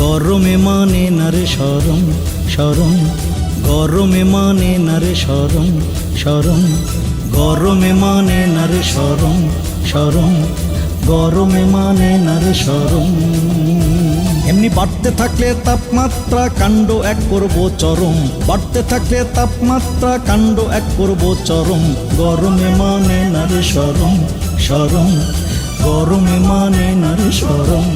গরমে মানে নারে সরম সরম গরমে মানে নারে সরম সরম গরমে মানে নারে সরম সরম গরমে মানে নারে সরম এমনি বাড়তে থাকলে তাপমাত্রা কাণ্ড এক করব চরম। বাড়তে থাকলে তাপমাত্রা কাণ্ড এক করব চরম। গরমে মানে নারে সরম সরম গরমে মানে নারে সরম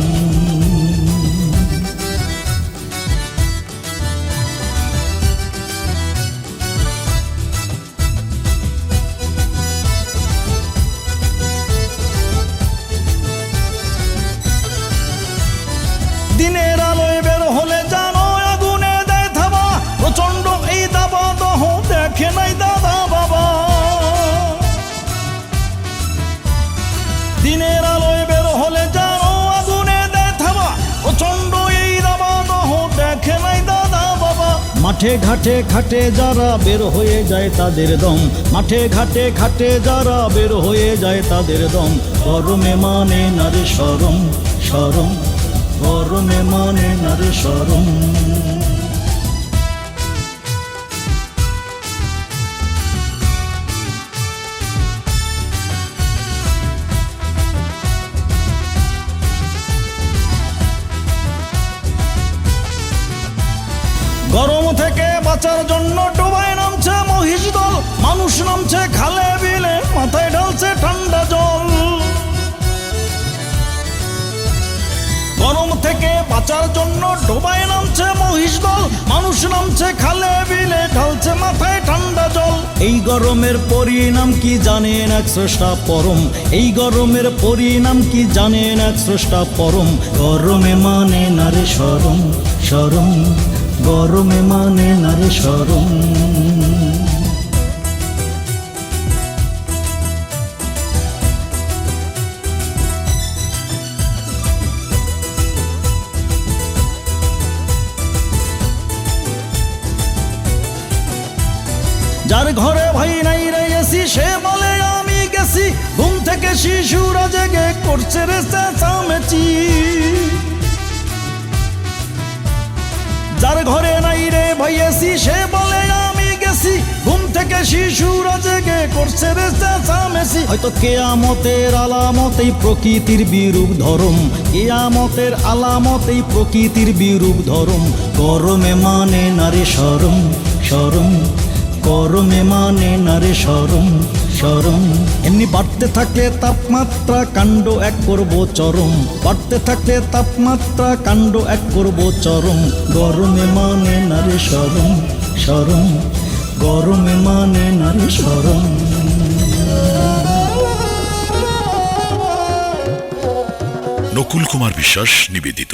দিনের আলোয় বের হলে জানো আগুনে দেয় থাবা। প্রচণ্ড এই দাবা দহ দেখে নাই দাদা বাবা। দিনের আলোয় বের হলে জানো আগুনে দেয় থাবা। প্রচণ্ড এই দাবা দহ দেখে নাই দাদা বাবা। মাঠে ঘাটে ঘাটে যারা বের হয়ে যায় তাদের দম। মাঠে ঘাটে ঘাটে যারা বের হয়ে যায় তাদের দম। গরমে মানে নারে সরম সরম গরমে মানে নারে সরম গরম থেকে বাঁচার জন্য ডোবায় নামছে মহিষ দল। মানুষ নামছে খালে বিলে, মাথায় ঢালছে ঠান্ডা জল। বাঁচার জন্য ডোবায় নামছে মহিষ দল। মানুষ নামছে খালে বিলে, ঢালছে মাথায় ঠান্ডা জল। এই গরমের পরিণাম কি জানেন এক স্রষ্টা পরম? এই গরমের পরিণাম কি জানেন এক স্রষ্টা পরম? গরমে মানে নারে সরম সরম গরমে মানে নারে সরম যার ঘরে ভাই নাই রে এসি সে বলে, আমি গেছি। ঘুম থেকে শিশুরা জেগে করছে রে চেঁচামেচি। যার ঘরে নাই রে ভাই এসি সে বলে, আমি গেছি। ঘুম থেকে শিশুরা জেগে করছে রে চেঁচামেচি। হয়তো কেয়ামতের আলামতেই প্রকৃতির বিরূপ ধরম। কেয়ামতের আলামতেই প্রকৃতির বিরূপ ধরম। গরমে মানে নারে সরম সরম গরমে মানে না রে সরম সরম এমনি বাড়তে থাকলে তাপমাত্রা কাণ্ড এক করব চরম। বাড়তে থাকলে তাপমাত্রা কাণ্ড এক করব চরম। গরমে মানে নারে সরম সরম গরমে মানে নারে সরম নকুল কুমার বিশ্বাস নিবেদিত।